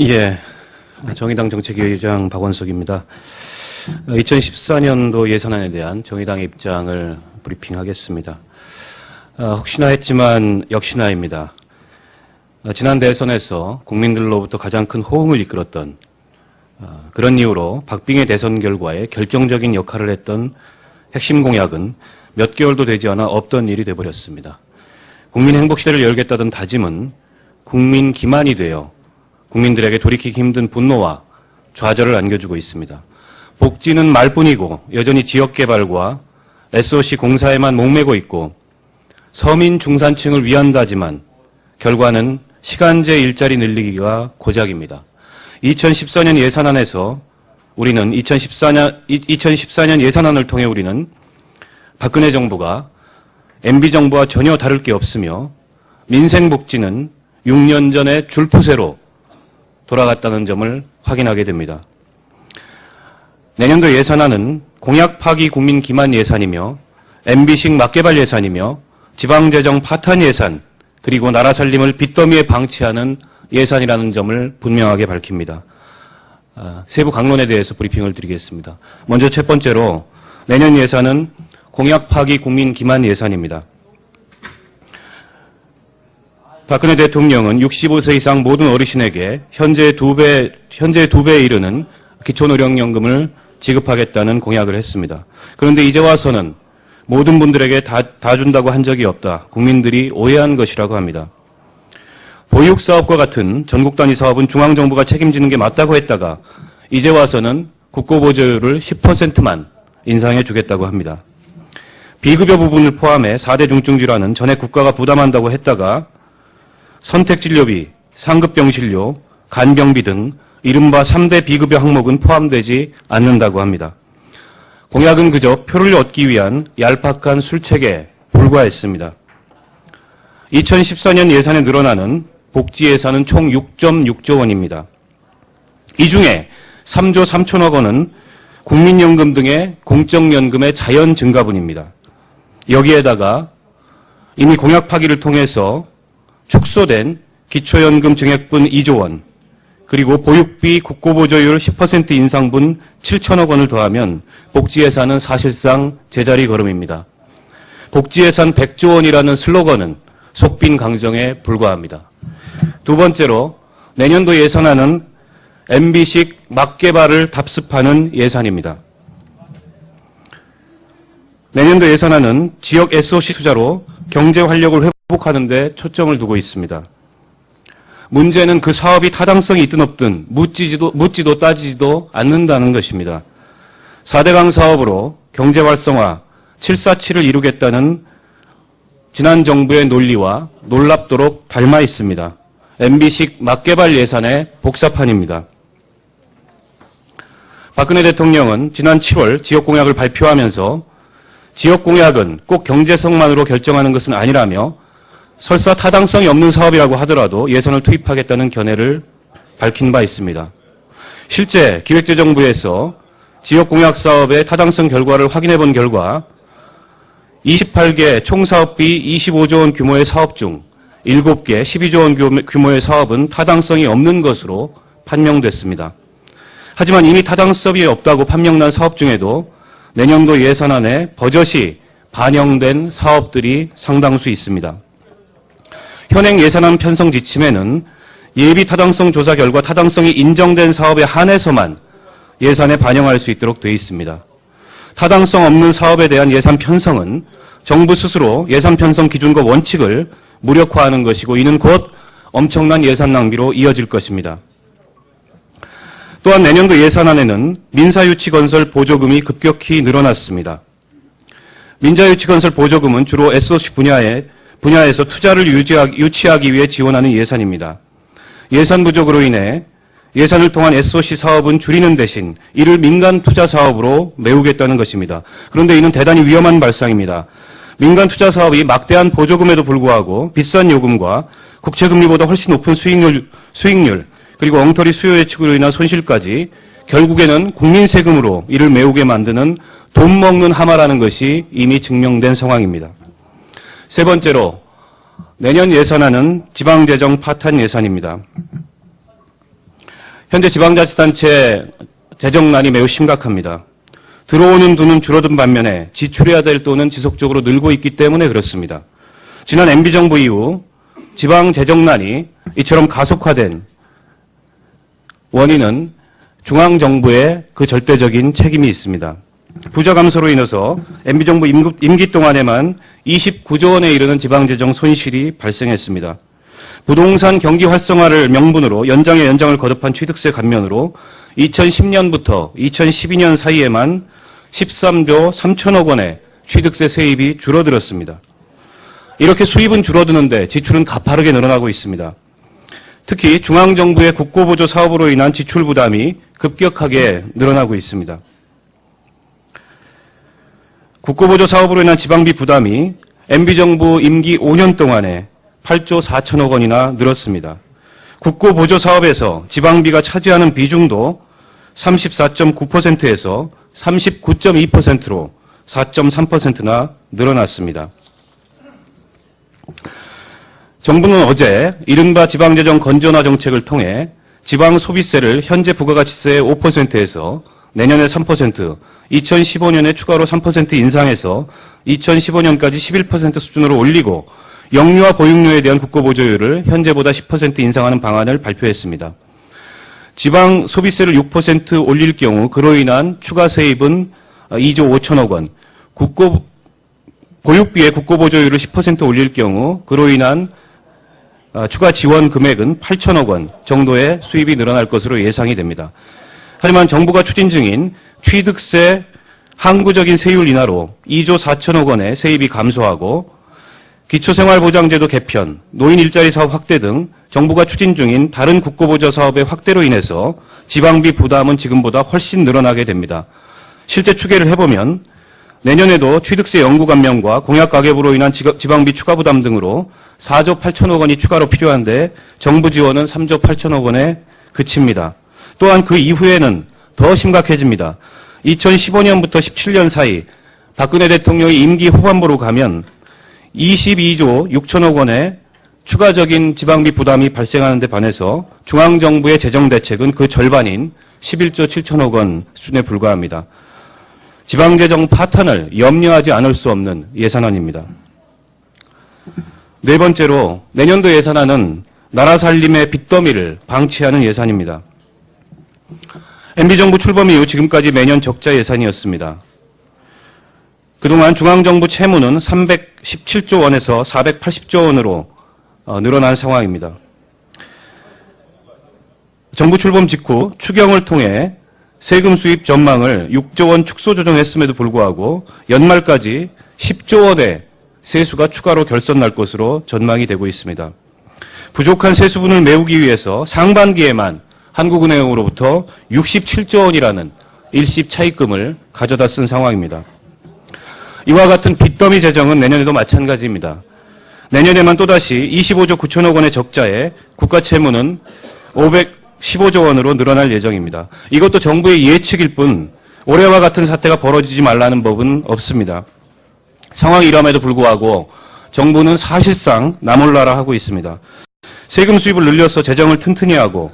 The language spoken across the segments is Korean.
예, 정의당 정책위의장 박원석입니다. 2014년도 예산안에 대한 정의당의 입장을 브리핑하겠습니다. 어, 혹시나 했지만 역시나입니다. 어, 지난 대선에서 국민들로부터 가장 큰 호응을 이끌었던 어, 그런 이유로 박빙의 대선 결과에 결정적인 역할을 했던 핵심 공약은 몇 개월도 되지 않아 없던 일이 되어버렸습니다. 국민 행복 시대를 열겠다던 다짐은 국민 기만이 되어 국민들에게 돌이키기 힘든 분노와 좌절을 안겨주고 있습니다. 복지는 말뿐이고 여전히 지역 개발과 SOC 공사에만 목매고 있고 서민 중산층을 위한다지만 결과는 시간제 일자리 늘리기가 고작입니다. 2014년 예산안에서 우리는 2014년, 2014년 예산안을 통해 우리는 박근혜 정부가 MB 정부와 전혀 다를 게 없으며 민생 복지는 6년 전에 줄푸세로 돌아갔다는 점을 확인하게 됩니다. 내년도 예산안은 공약 파기 국민 기만 예산이며 MB식 막개발 예산이며 지방재정 파탄 예산 그리고 나라 살림을 빚더미에 방치하는 예산이라는 점을 분명하게 밝힙니다. 아, 세부 강론에 대해서 브리핑을 드리겠습니다. 먼저 첫 번째로 내년 예산은 공약 파기 국민 기만 예산입니다. 박근혜 대통령은 65세 이상 모든 어르신에게 현재 두 배, 현재 두 배에 이르는 기초노령연금을 지급하겠다는 공약을 했습니다. 그런데 이제 와서는 모든 분들에게 다, 다 준다고 한 적이 없다. 국민들이 오해한 것이라고 합니다. 보육사업과 같은 전국 단위 사업은 중앙정부가 책임지는 게 맞다고 했다가 이제 와서는 국고보조율을 10%만 인상해 주겠다고 합니다. 비급여 부분을 포함해 4대 중증 질환은 전에 국가가 부담한다고 했다가 선택진료비, 상급병실료, 간병비 등 이른바 3대 비급여 항목은 포함되지 않는다고 합니다. 공약은 그저 표를 얻기 위한 얄팍한 술책에 불과했습니다. 2014년 예산에 늘어나는 복지 예산은 총 6.6조 원입니다. 이 중에 3조 3천억 원은 국민연금 등의 공적연금의 자연 증가분입니다. 여기에다가 이미 공약 파기를 통해서 축소된 기초연금 증액분 2조 원, 그리고 보육비 국고보조율 10% 인상분 7천억 원을 더하면 복지예산은 사실상 제자리 걸음입니다. 복지예산 100조 원이라는 슬로건은 속빈 강정에 불과합니다. 두 번째로 내년도 예산안은 MB식 막개발을 답습하는 예산입니다. 내년도 예산안은 지역 SOC 투자로 경제 활력을 회복 하는 데 초점을 두고 있습니다. 문제는 그 사업이 타당성이 있든 없든 묻지도, 묻지도 따지지도 않는다는 것입니다. 4대강 사업으로 경제 활성화 747을 이루겠다는 지난 정부의 논리와 놀랍도록 닮아 있습니다. MB식 막개발 예산의 복사판입니다. 박근혜 대통령은 지난 7월 지역공약을 발표하면서 지역공약은 꼭 경제성만으로 결정하는 것은 아니라며 설사 타당성이 없는 사업이라고 하더라도 예산을 투입하겠다는 견해를 밝힌 바 있습니다. 실제 기획재정부에서 지역공약 사업의 타당성 결과를 확인해 본 결과 28개 총사업비 25조 원 규모의 사업 중 7개 12조 원 규모의 사업은 타당성이 없는 것으로 판명됐습니다. 하지만 이미 타당성이 없다고 판명난 사업 중에도 내년도 예산안에 버젓이 반영된 사업들이 상당수 있습니다. 현행 예산안 편성 지침에는 예비 타당성 조사 결과 타당성이 인정된 사업에 한해서만 예산에 반영할 수 있도록 되어 있습니다. 타당성 없는 사업에 대한 예산 편성은 정부 스스로 예산 편성 기준과 원칙을 무력화하는 것이고 이는 곧 엄청난 예산 낭비로 이어질 것입니다. 또한 내년도 예산안에는 민사유치 건설 보조금이 급격히 늘어났습니다. 민자유치 건설 보조금은 주로 SOC 분야에, 분야에서 투자를 유지하기, 유치하기 위해 지원하는 예산입니다. 예산 부족으로 인해 예산을 통한 SOC 사업은 줄이는 대신 이를 민간 투자 사업으로 메우겠다는 것입니다. 그런데 이는 대단히 위험한 발상입니다. 민간 투자 사업이 막대한 보조금에도 불구하고 비싼 요금과 국채금리보다 훨씬 높은 수익률, 수익률 그리고 엉터리 수요 예측으로 인한 손실까지 결국에는 국민 세금으로 이를 메우게 만드는 돈 먹는 하마라는 것이 이미 증명된 상황입니다. 세 번째로 내년 예산안은 지방재정 파탄 예산입니다. 현재 지방자치단체 재정난이 매우 심각합니다. 들어오는 돈은 줄어든 반면에 지출해야 될 돈은 지속적으로 늘고 있기 때문에 그렇습니다. 지난 MB정부 이후 지방 재정난이 이처럼 가속화된 원인은 중앙정부의 그 절대적인 책임이 있습니다. 부자 감소로 인해서 MB정부 임기 동안에만 29조 원에 이르는 지방재정 손실이 발생했습니다. 부동산 경기 활성화를 명분으로 연장에 연장을 거듭한 취득세 감면으로 2010년부터 2012년 사이에만 13조 3천억 원의 취득세 세입이 줄어들었습니다. 이렇게 수입은 줄어드는데 지출은 가파르게 늘어나고 있습니다. 특히 중앙정부의 국고보조 사업으로 인한 지출 부담이 급격하게 늘어나고 있습니다. 국고보조 사업으로 인한 지방비 부담이 MB정부 임기 5년 동안에 8조 4천억 원이나 늘었습니다. 국고보조 사업에서 지방비가 차지하는 비중도 34.9%에서 39.2%로 4.3%나 늘어났습니다. 정부는 어제 이른바 지방재정 건전화 정책을 통해 지방 소비세를 현재 부가가치세의 5%에서 내년에 3%, 2015년에 추가로 3% 인상해서 2015년까지 11% 수준으로 올리고 영유아 보육료에 대한 국고보조율을 현재보다 10% 인상하는 방안을 발표했습니다. 지방 소비세를 6% 올릴 경우 그로 인한 추가 세입은 2조 5천억 원, 국고 보육비의 국고보조율을 10% 올릴 경우 그로 인한 어, 추가 지원 금액은 8천억 원 정도의 수입이 늘어날 것으로 예상이 됩니다. 하지만 정부가 추진 중인 취득세 항구적인 세율 인하로 2조 4천억 원의 세입이 감소하고 기초생활보장제도 개편, 노인 일자리 사업 확대 등 정부가 추진 중인 다른 국고보조 사업의 확대로 인해서 지방비 부담은 지금보다 훨씬 늘어나게 됩니다. 실제 추계를 해보면 내년에도 취득세 연구 감면과 공약 가계부로 인한 지방비 추가 부담 등으로 4조 8천억 원이 추가로 필요한데 정부 지원은 3조 8천억 원에 그칩니다. 또한 그 이후에는 더 심각해집니다. 2015년부터 17년 사이 박근혜 대통령이 임기 후반부로 가면 22조 6천억 원의 추가적인 지방비 부담이 발생하는 데 반해서 중앙정부의 재정대책은 그 절반인 11조 7천억 원 수준에 불과합니다. 지방재정 파탄을 염려하지 않을 수 없는 예산안입니다. 네 번째로 내년도 예산안은 나라 살림의 빚더미를 방치하는 예산입니다. MB정부 출범 이후 지금까지 매년 적자 예산이었습니다. 그동안 중앙정부 채무는 317조 원에서 480조 원으로 어, 늘어난 상황입니다. 정부 출범 직후 추경을 통해 세금 수입 전망을 6조 원 축소 조정했음에도 불구하고 연말까지 10조 원의 세수가 추가로 결선 날 것으로 전망이 되고 있습니다. 부족한 세수분을 메우기 위해서 상반기에만 한국은행으로부터 67조 원이라는 일시 차입금을 가져다 쓴 상황입니다. 이와 같은 빚더미 재정은 내년에도 마찬가지입니다. 내년에만 또다시 25조 9천억 원의 적자에 국가 채무는 515조 원으로 늘어날 예정입니다. 이것도 정부의 예측일 뿐 올해와 같은 사태가 벌어지지 말라는 법은 없습니다. 상황이 이럼에도 불구하고 정부는 사실상 나몰라라 하고 있습니다. 세금 수입을 늘려서 재정을 튼튼히 하고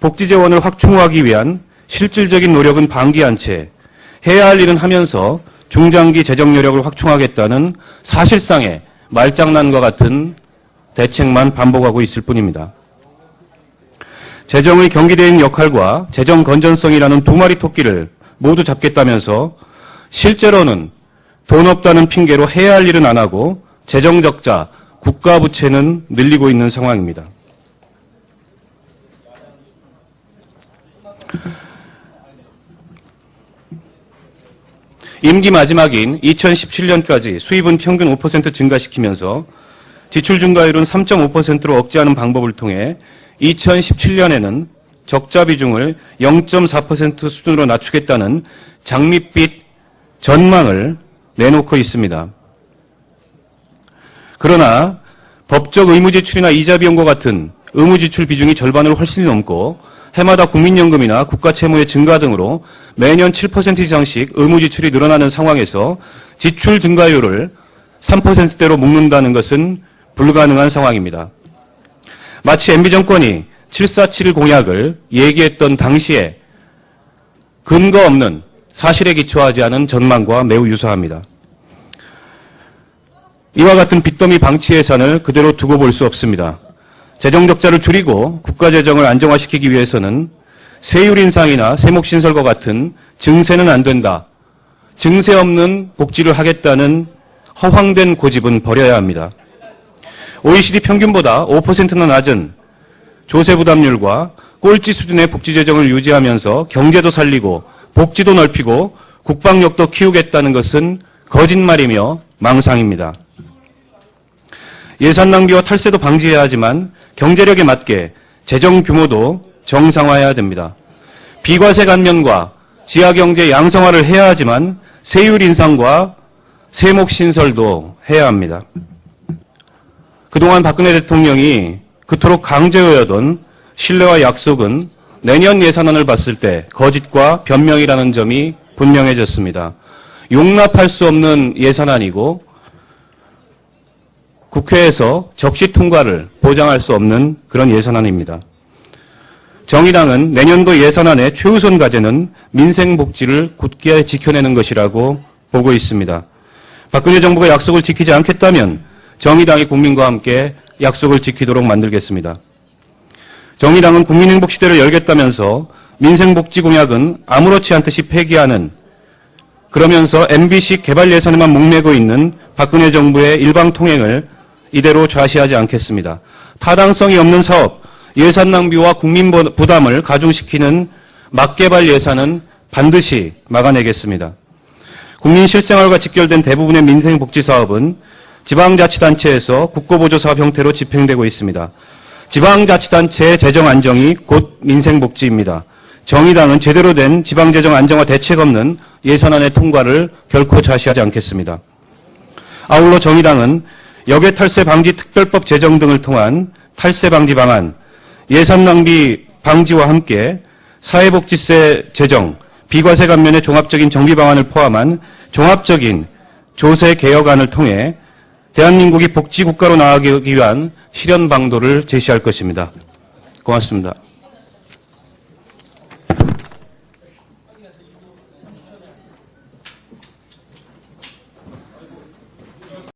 복지 재원을 확충하기 위한 실질적인 노력은 방기한 채 해야 할 일은 하면서 중장기 재정 여력을 확충하겠다는 사실상의 말장난과 같은 대책만 반복하고 있을 뿐입니다. 재정의 경기대행 역할과 재정 건전성이라는 두 마리 토끼를 모두 잡겠다면서 실제로는 돈 없다는 핑계로 해야 할 일은 안 하고 재정 적자, 국가 부채는 늘리고 있는 상황입니다. 임기 마지막인 2017년까지 수입은 평균 5% 증가시키면서 지출 증가율은 3.5%로 억제하는 방법을 통해 2017년에는 적자 비중을 0.4% 수준으로 낮추겠다는 장밋빛 전망을 내놓고 있습니다. 그러나 법적 의무지출이나 이자 비용과 같은 의무지출 비중이 절반을 훨씬 넘고 해마다 국민연금이나 국가채무의 증가 등으로 매년 7% 이상씩 의무지출이 늘어나는 상황에서 지출 증가율을 3%대로 묶는다는 것은 불가능한 상황입니다. 마치 MB정권이 747 공약을 얘기했던 당시에 근거 없는 사실에 기초하지 않은 전망과 매우 유사합니다. 이와 같은 빚더미 방치 예산을 그대로 두고 볼 수 없습니다. 재정 적자를 줄이고 국가 재정을 안정화시키기 위해서는 세율 인상이나 세목 신설과 같은 증세는 안 된다. 증세 없는 복지를 하겠다는 허황된 고집은 버려야 합니다. OECD 평균보다 5%나 낮은 조세 부담률과 꼴찌 수준의 복지 재정을 유지하면서 경제도 살리고 복지도 넓히고 국방력도 키우겠다는 것은 거짓말이며 망상입니다. 예산 낭비와 탈세도 방지해야 하지만 경제력에 맞게 재정 규모도 정상화해야 됩니다. 비과세 감면과 지하경제 양성화를 해야 하지만 세율 인상과 세목 신설도 해야 합니다. 그동안 박근혜 대통령이 그토록 강제하던 신뢰와 약속은 내년 예산안을 봤을 때 거짓과 변명이라는 점이 분명해졌습니다. 용납할 수 없는 예산안이고 국회에서 적시 통과를 보장할 수 없는 그런 예산안입니다. 정의당은 내년도 예산안의 최우선 과제는 민생 복지를 굳게 지켜내는 것이라고 보고 있습니다. 박근혜 정부가 약속을 지키지 않겠다면 정의당이 국민과 함께 약속을 지키도록 만들겠습니다. 정의당은 국민행복시대를 열겠다면서 민생복지 공약은 아무렇지 않듯이 폐기하는 그러면서 MBC 개발 예산에만 목매고 있는 박근혜 정부의 일방통행을 이대로 좌시하지 않겠습니다. 타당성이 없는 사업, 예산 낭비와 국민 부담을 가중시키는 막개발 예산은 반드시 막아내겠습니다. 국민 실생활과 직결된 대부분의 민생복지 사업은 지방자치단체에서 국고보조사업 형태로 집행되고 있습니다. 지방자치단체의 재정 안정이 곧 민생복지입니다. 정의당은 제대로 된 지방재정 안정화 대책 없는 예산안의 통과를 결코 좌시하지 않겠습니다. 아울러 정의당은 역외 탈세 방지 특별법 제정 등을 통한 탈세 방지 방안, 예산 낭비 방지와 함께 사회복지세 제정, 비과세 감면의 종합적인 정비 방안을 포함한 종합적인 조세 개혁안을 통해 대한민국이 복지국가로 나아가기 위한 실현 방도를 제시할 것입니다. 고맙습니다.